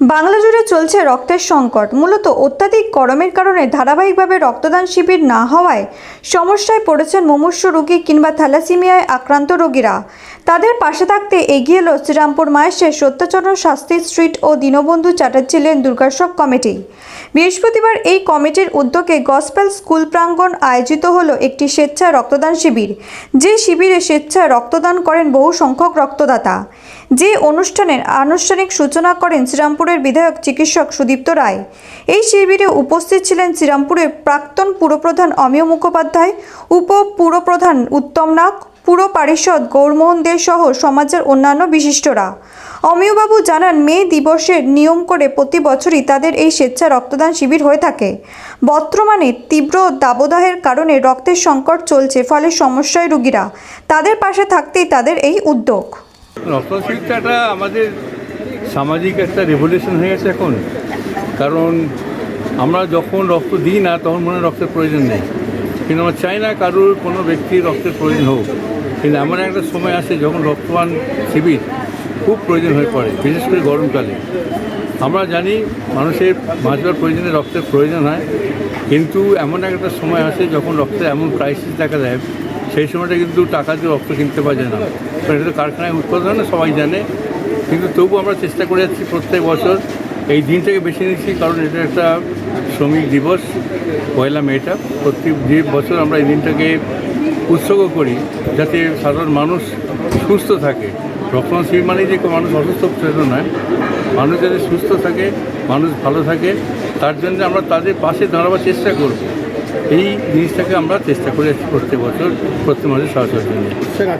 বাংলা জুড়ে চলছে রক্তের সংকট। মূলত অত্যাধিক গরমের কারণে ধারাবাহিকভাবে রক্তদান শিবির না হওয়ায় সমস্যায় পড়েছেন মুমূর্ষু রোগী কিংবা থ্যালাসিমিয়ায় আক্রান্ত রোগীরা। তাদের পাশে থাকতে এগিয়ে এলো শ্রীরামপুর মায়েশের সত্যচরণ শাস্ত্রী স্ট্রিট ও দীনবন্ধু চ্যাটার্জি লেন দুর্গাসব কমিটি। বৃহস্পতিবার এই কমিটির উদ্যোগে গসপেল স্কুল প্রাঙ্গণ আয়োজিত হলো একটি স্বেচ্ছা রক্তদান শিবির। যে শিবিরে স্বেচ্ছায় রক্তদান করেন বহু সংখ্যক রক্তদাতা। যে অনুষ্ঠানের আনুষ্ঠানিক সূচনা করেন শ্রীরামপুরের বিধায়ক চিকিৎসক সুদীপ্ত রায়। এই শিবিরে উপস্থিত ছিলেন শ্রীরামপুরের প্রাক্তন পুরপ্রধান অমিয় মুখোপাধ্যায় উপ পুরপ্রধান উত্তম নাগ, পুর পারিষদ গৌরমোহন দে সহ সমাজের অন্যান্য বিশিষ্টরা। অমিয়বাবু জানান, মে দিবসের নিয়ম করে প্রতি বছরই তাদের এই স্বেচ্ছা রক্তদান শিবির হয়ে থাকে। বর্তমানে তীব্র দাবদাহের কারণে রক্তের সংকট চলছে, ফলে সমস্যায় রোগীরা। তাদের পাশে থাকতেই তাদের এই উদ্যোগ। রক্তশিল্পটা একটা আমাদের সামাজিক একটা রেভলিউশন হয়ে গেছে এখন। কারণ আমরা যখন রক্ত দিই না, তখন মনে রক্তের প্রয়োজন নেই। কিন্তু আমরা চাই না কারোর কোনো ব্যক্তির রক্তের প্রয়োজন হোক। কিন্তু এমন একটা সময় আসে যখন রক্তদান শিবির খুব প্রয়োজন হয়ে পড়ে, বিশেষ করে গরমকালে। আমরা জানি মানুষের বাঁচবার প্রয়োজনে রক্তের প্রয়োজন হয়। কিন্তু এমন একটা সময় আসে যখন রক্তের এমন ক্রাইসিস দেখা দেয় সেই সময়টা কিন্তু টাকা দিয়ে রক্ত কিনতে পাওয়া যায় না। কারণ এটা তো কারখানায় উৎপাদন না, সবাই জানে। কিন্তু তবু আমরা চেষ্টা করে যাচ্ছি প্রত্যেক বছর। এই দিনটাকে বেছে নিচ্ছি, কারণ এটা একটা শ্রমিক দিবস, পয়লা মেটা। প্রত্যেক যে বছর আমরা এই দিনটাকে উৎসর্গ করি, যাতে সাধারণ মানুষ সুস্থ থাকে। রক্তদান মানেই যে মানুষ অসুস্থ সেটা নয়। মানুষ যাতে সুস্থ থাকে, মানুষ ভালো থাকে, তার জন্য আমরা তাদের পাশে দাঁড়াবার চেষ্টা করব। এই জিনিসটাকে আমরা চেষ্টা করে প্রত্যেক বছর প্রত্যেক মাসে সরাসরি